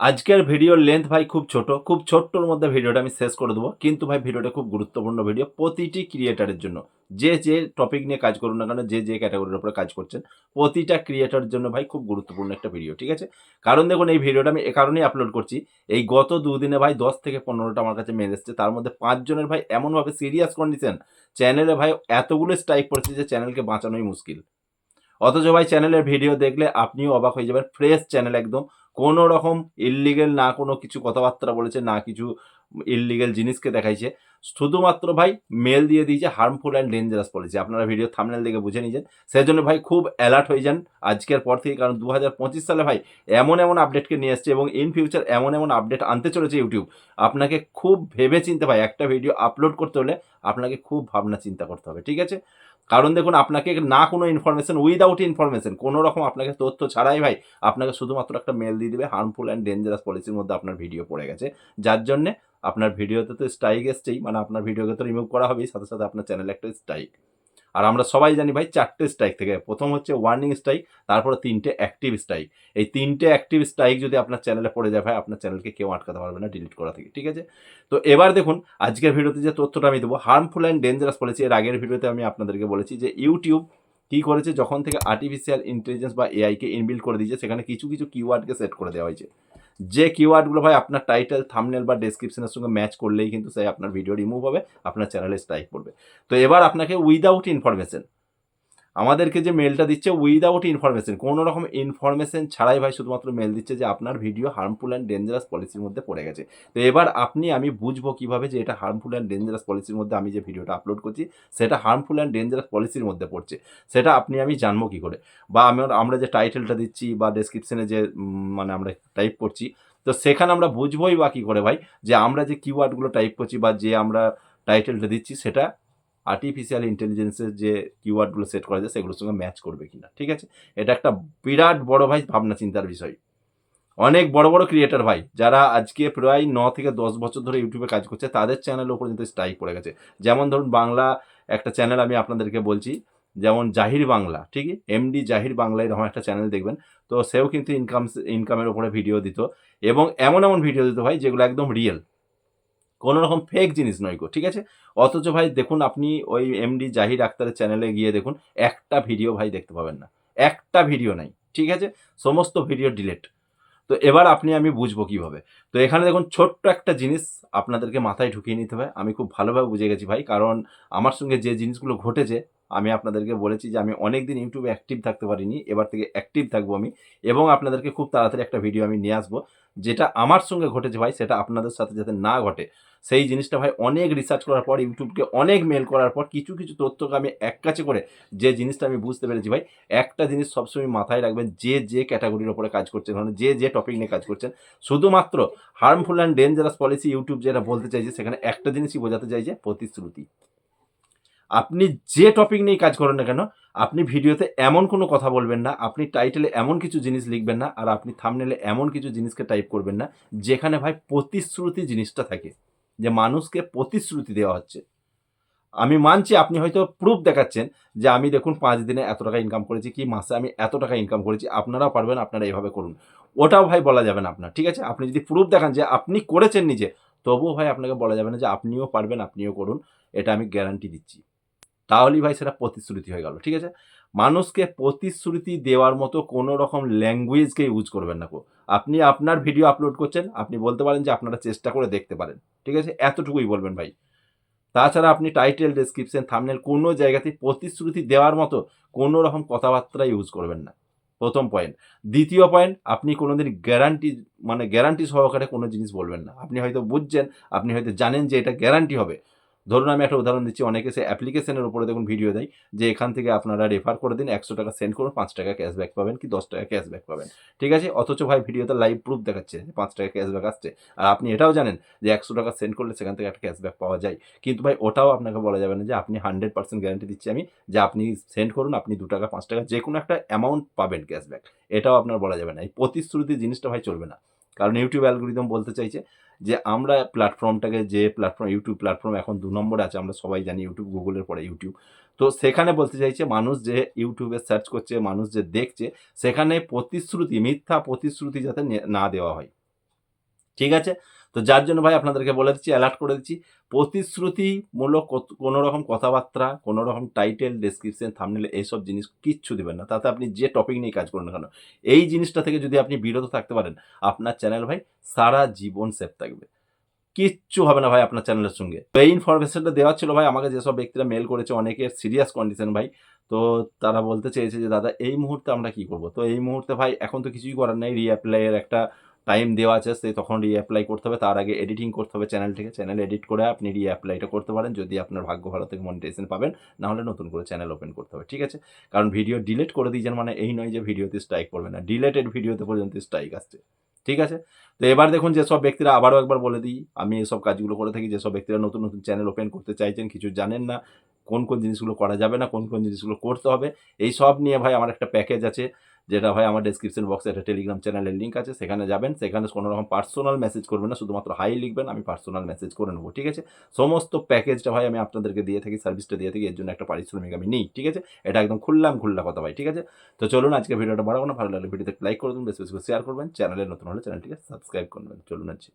আজকের ভিডিওর লেন্থ ভাই খুব ছোট, খুব ছোট্টর মধ্যে ভিডিওটা আমি শেষ করে দেবো। কিন্তু ভাই ভিডিওটা খুব গুরুত্বপূর্ণ ভিডিও প্রতিটি ক্রিয়েটারের জন্য। যে যে টপিক নিয়ে কাজ করুন না কেন, যে যে ক্যাটাগরির উপরে কাজ করছেন, প্রতিটা ক্রিয়েটারের জন্য ভাই খুব গুরুত্বপূর্ণ একটা ভিডিও ঠিক আছে? কারণ দেখুন, এই ভিডিওটা আমি এ কারণেই আপলোড করছি, এই গত দুদিনে ভাই দশ থেকে পনেরোটা আমার কাছে মেল এসছে, তার মধ্যে পাঁচজনের ভাই এমনভাবে সিরিয়াস কন্ডিশন চ্যানেলে ভাই এতগুলো স্ট্রাইক পড়েছে যে চ্যানেলকে বাঁচানোই মুশকিল। অথচ ভাই চ্যানেলের ভিডিও দেখলে আপনিও অবাক হয়ে যাবেন ফ্রেশ চ্যানেল একদম কোনো রকম ইললিগেল না কোনো কিছু কথাবার্তা বলেছে, না কিছু ইললিগেল জিনিসকে দেখাইছে। শুধুমাত্র ভাই মেল দিয়ে দিয়েছে হার্মফুল অ্যান্ড ডেঞ্জারাস পলিসি আপনারা ভিডিও থামনেল দেখে বুঝে নিয়েছেন। সেই জন্য ভাই খুব অ্যালার্ট হয়ে যান আজকের পর থেকে, কারণ দু হাজার পঁচিশ সালে ভাই এমন এমন আপডেটকে নিয়ে এসছে এবং ইন ফিউচার এমন এমন আপডেট আনতে চলেছে ইউটিউব আপনাকে খুব ভেবে চিনতে ভাই একটা ভিডিও আপলোড করতে হলে আপনাকে খুব ভাবনা চিন্তা করতে হবে, ঠিক আছে? কারণ দেখুন, আপনাকে না কোনো ইনফরমেশন উইদাউট ইনফরমেশন কোনো রকম আপনাকে তথ্য ছাড়াই ভাই, আপনাকে শুধুমাত্র একটা মেল দিয়ে দেবে হার্মফুল অ্যান্ড ডেঞ্জারাস পলিসির মধ্যে আপনার ভিডিও পড়ে গেছে। যার জন্যে আপনার ভিডিওতে তো স্ট্রাইক এসছেই মানে আপনার ভিডিওকে তো রিমুভ করা হবেই, সাথে সাথে আপনার চ্যানেলে একটা স্ট্রাইক আর আমরা সবাই জানি ভাই চারটে স্ট্রাইক থেকে। প্রথম হচ্ছে ওয়ার্নিং স্ট্রাইক তারপরে তিনটে অ্যাক্টিভ স্ট্রাইক এই তিনটে অ্যাক্টিভ স্ট্রাইক যদি আপনার চ্যানেলে পড়ে যায় ভাই, আপনার চ্যানেলকে কেউ আটকাতে পারবে না ডিলিট করা থেকে, ঠিক আছে? তো এবার দেখুন, আজকের ভিডিওতে যে তথ্যটা আমি দেবো হার্মফুল অ্যান্ড ডেঞ্জারাস পলিসি এর আগের ভিডিওতে আমি আপনাদেরকে বলেছি যে ইউটিউব কী করেছে, যখন থেকে আর্টিফিশিয়াল ইন্টেলিজেন্স বা এআইকে ইনবিল্ড করে দিয়েছে, সেখানে কিছু কিছু কিওয়ার্ডকে সেট করে দেওয়া হয়েছে। যে কিওয়ার্ডগুলো ভাই আপনার টাইটেল থামনেল বা ডেসক্রিপশনের সঙ্গে ম্যাচ করলেই কিন্তু সেই আপনার ভিডিও রিমুভ হবে, আপনার চ্যানেলে স্ট্রাইক পড়বে। তো এবার আপনাকে উইদাউট ইনফরমেশন আমাদেরকে যে মেলটা দিচ্ছে উইদাউট ইনফরমেশন কোনো রকম ইনফরমেশন ছাড়াই ভাই শুধুমাত্র মেল দিচ্ছে যে আপনার ভিডিও হার্মফুল অ্যান্ড ডেঞ্জারাস পলিসির মধ্যে পড়ে গেছে। তো এবার আপনি, আমি বুঝব কীভাবে যে এটা হার্মফুল অ্যান্ড ডেঞ্জারাস পলিসির মধ্যে আমি যে ভিডিওটা আপলোড করছি, সেটা হার্মফুল অ্যান্ড ডেঞ্জারাস পলিসির মধ্যে পড়ছে। সেটা আপনি, আমি জানব কী করে? বা আমরা আমরা যে টাইটেলটা দিচ্ছি বা ডেসক্রিপশনে যে মানে আমরা টাইপ করছি, তো সেখানে আমরা বুঝবোই বা কী করে ভাই? যে আমরা যে কিওয়ার্ডগুলো টাইপ করছি বা যে আমরা টাইটেলটা দিচ্ছি, সেটা আর্টিফিশিয়াল ইন্টেলিজেন্সের যে কিওয়ার্ডগুলো সেট করা যায় সেগুলোর সঙ্গে ম্যাচ করবে কিনা, ঠিক আছে? এটা একটা বিরাট বড় ভাই ভাবনা চিন্তার বিষয়। অনেক বড় বড় ক্রিয়েটার ভাই, যারা আজকে প্রায় ন থেকে দশ বছর ধরে ইউটিউবে কাজ করছে, তাদের চ্যানেলের উপর কিন্তু স্ট্রাইক পড়ে গেছে। যেমন ধরুন বাংলা একটা চ্যানেল আমি আপনাদেরকে বলছি, যেমন জাহির বাংলা, ঠিক? এমডি জাহির বাংলা এরকম একটা চ্যানেল দেখবেন, তো সেও কিন্তু ইনকাম ইনকামের উপরে ভিডিও দিত, এবং এমন এমন ভিডিও দিত ভাই, যেগুলো একদম রিয়েল কোনো রকম ফেক জিনিস নয় গো, ঠিক আছে? অথচ ভাই দেখুন আপনি ওই এমডি জাহির আক্তারের চ্যানেলে গিয়ে দেখুন, একটা ভিডিও ভাই দেখতে পাবেন না। একটা ভিডিও নাই, ঠিক আছে? সমস্ত ভিডিও ডিলেট তো এবার আপনি, আমি বুঝব কীভাবে। তো এখানে দেখুন, ছোট্ট একটা জিনিস আপনাদেরকে মাথায় ঢুকিয়ে নিতে হবে। আমি খুব ভালোভাবে বুঝে গেছি ভাই, কারণ আমার সঙ্গে যে জিনিসগুলো ঘটেছে আমি আপনাদেরকে বলেছি যে আমি অনেক দিন ইউটিউবে অ্যাক্টিভ থাকতে পারিনি, এবার থেকে অ্যাক্টিভ থাকব আমি এবং আপনাদেরকে খুব তাড়াতাড়ি একটা ভিডিও আমি নিয়ে আসব, যেটা আমার সঙ্গে ঘটেছে ভাই, সেটা আপনাদের সাথে যাতে না ঘটে। সেই জিনিসটা ভাই অনেক রিসার্চ করার পর, ইউটিউবকে অনেক মেল করার পর, কিছু কিছু তথ্যকে আমি এক কাছে করে যে জিনিসটা আমি বুঝতে পেরেছি ভাই, একটা জিনিস সবসময় মাথায় রাখবেন, যে যে ক্যাটাগরির ওপরে কাজ করছেন মানে যে যে টপিক নিয়ে কাজ করছেন, শুধুমাত্র harmful and dangerous policy YouTube যেটা বলতে চাইছে, সেখানে একটা জিনিসই বোঝাতে চাইছে, প্রতিশ্রুতি। আপনি যে টপিক নিয়ে কাজ করেন না কেন, আপনি ভিডিওতে এমন কোনো কথা বলবেন না, আপনি টাইটেলে এমন কিছু জিনিস লিখবেন না, আর আপনি থামনেলে এমন কিছু জিনিসকে টাইপ করবেন না, যেখানে ভাই প্রতিশ্রুতি জিনিসটা থাকে, যে মানুষকে প্রতিশ্রুতি দেওয়া হচ্ছে। আমি মানছি আপনি হয়তো প্রুফ দেখাচ্ছেন যে আমি দেখুন পাঁচ দিনে এত টাকা ইনকাম করেছি, কি মাসে আমি এত টাকা ইনকাম করেছি, আপনারাও পারবেন, আপনারা এভাবে করুন। ওটাও ভাই বলা যাবে না আপনার, ঠিক আছে? আপনি যদি প্রুফ দেখান যে আপনি করেছেন নিজে, তবুও ভাই আপনাকে বলা যাবে না যে আপনিও পারবেন, আপনিও করুন, এটা আমি গ্যারান্টি দিচ্ছি। তাহলেই ভাই সেটা প্রতিশ্রুতি হয়ে গেল, ঠিক আছে? মানুষকে প্রতিশ্রুতি দেওয়ার মতো কোনো রকম ল্যাঙ্গুয়েজকে ইউজ করবেন না কো আপনি আপনার ভিডিও আপলোড করছেন, আপনি বলতে পারেন যে আপনারা চেষ্টা করে দেখতে পারেন, ঠিক আছে? এতটুকুই বলবেন ভাই। তাছাড়া আপনি টাইটেল ডেসক্রিপশন থামনেল কোনো জায়গাতে প্রতিশ্রুতি দেওয়ার মতো কোনো রকম কথাবার্তা ইউজ করবেন না। প্রথম পয়েন্ট দ্বিতীয় পয়েন্ট আপনি কোনোদিন গ্যারান্টি মানে গ্যারান্টি সহকারে কোনো জিনিস বলবেন না। আপনি হয়তো বুঝছেন, আপনি হয়তো জানেন যে এটা গ্যারান্টি হবে। ধরুন আমি একটা উদাহরণ দিচ্ছি, অনেকে সে অ্যাপ্লিকেশনের উপরে দেখুন ভিডিও দেয় যে এখান থেকে আপনারা রেফার করে দিন, একশো টাকা সেন্ড করুন, পাঁচ টাকা ক্যাশব্যাক পাবেন কি দশ টাকা ক্যাশব্যাক পাবেন। ঠিক আছে? অথচ ভাই ভিডিওতে লাইভ প্রুফ দেখাচ্ছে যে পাঁচ টাকা ক্যাশব্যাক আসছে। আর আপনি এটাও জানেন যে একশো টাকা সেন্ড করলে সেখান থেকে একটা ক্যাশব্যাক পাওয়া যায়। কিন্তু ভাই ওটাও আপনাকে বলা যাবে না যে আপনি হান্ড্রেড পার্সেন্ট গ্যারান্টি দিচ্ছি আমি, যে আপনি সেন্ড করুন, আপনি দু টাকা, পাঁচ টাকা যে কোনো একটা অ্যামাউন্ট পাবেন ক্যাশব্যাক এটাও আপনার বলা যাবে না। এই প্রতিশ্রুতি জিনিসটা ভাই চলবে না। কারণ ইউটিউব অ্যালগোরিদম বলতে চাইছে যে আমরা প্ল্যাটফর্মটাকে যে প্ল্যাটফর্ম ইউটিউব প্ল্যাটফর্ম এখন দু নম্বরে আছে, আমরা সবাই জানি ইউটিউব গুগলের পরে ইউটিউব তো সেখানে বলতে চাইছে মানুষ যে ইউটিউবে সার্চ করছে, মানুষ যে দেখছে, সেখানে প্রতিশ্রুতি, মিথ্যা প্রতিশ্রুতি যাতে নে- দেওয়া হয়। ঠিক আছে? তো যার জন্য ভাই আপনাদেরকে বলে দিচ্ছি অ্যালার্ট করে দিচ্ছি, প্রতিশ্রুতিমূলক কোনো রকম কথাবার্তা কোনো রকম টাইটেল ডেসক্রিপশন থামনেল এইসব জিনিস কিচ্ছু দেবেন না। তাতে আপনি যে টপিক নিয়ে কাজ করুন না কেন, এই জিনিসটা থেকে যদি আপনি বিরত থাকতে পারেন, আপনার চ্যানেল ভাই সারা জীবন সেফ থাকবে। কিচ্ছু হবে না ভাই আপনার চ্যানেলের সঙ্গে। তো এই ইনফরমেশনটা দেওয়া ছিল ভাই, আমাকে যেসব ব্যক্তিরা মেল করেছে, অনেকের সিরিয়াস কন্ডিশন ভাই, তো তারা বলতে চেয়েছে যে, দাদা, এই মুহূর্তে আমরা কি করব? তো এই মুহূর্তে ভাই এখন তো কিছুই করার নেই রিঅ্যাপ্লাইয়ের একটা টাইম দেওয়া আছে, সেই তখন রিঅ্যাপ্লাই করতে হবে। তার আগে এডিটিং করতে হবে চ্যানেলটিকে চ্যানেল এডিট করে আপনি রিঅ্যাপ্লাইটা করতে পারেন, যদি আপনার ভাগ্য ভালো থেকে মনিটাইজেশন পাবেন। না হলে নতুন করে চ্যানেল ওপেন করতে হবে, ঠিক আছে? কারণ ভিডিও ডিলিট করে দিয়েছেন মানে এই নয় যে ভিডিওতে স্ট্রাইক পড়বে না। ডিলেটেড ভিডিওতে পর্যন্ত স্ট্রাইক আসছে, ঠিক আছে? তো এবার দেখুন যেসব ব্যক্তিরা আবারও একবার বলে দিই, আমি এসব কাজগুলো করে থাকি যেসব ব্যক্তিরা নতুন নতুন চ্যানেল ওপেন করতে চাইছেন, কিছু জানেন না কোন কোন জিনিসগুলো করা যাবে না, কোন কোন জিনিসগুলো করতে হবে। এই সব নিয়ে ভাই আমার একটা প্যাকেজ আছে। যেটা ভাই আমার ডিসক্রিপশন বক্সে একটা টেলিগ্রাম চ্যানেলের লিঙ্ক আছে, সেখানে যাবেন, সেখানে কোনো রকম পার্সোনাল মেসেজ করবেন না, শুধুমাত্র হাই লিখবেন, আমি পার্সোনাল মেসেজ করে নেব, ঠিক আছে? সমস্ত প্যাকেজটা ভাই আমি আপনাদেরকে দিয়ে থাকি সার্ভিসটা দিয়ে থাকি, এর জন্য একটা পারিশ্রমিক আমি নিই, ঠিক আছে? এটা একদম খুললাম খুললা কথা ভাই, ঠিক আছে? তো চলুন আজকে ভিডিওটা বাড়াবো না ভালো লাগলে ভিডিওতে লাইক করে দেবেন বেশি বেশি শেয়ার করবেন চ্যানেলে নতুন হলে চ্যানেলটিকে সাবস্ক্রাইব করবেন চলুন আজকে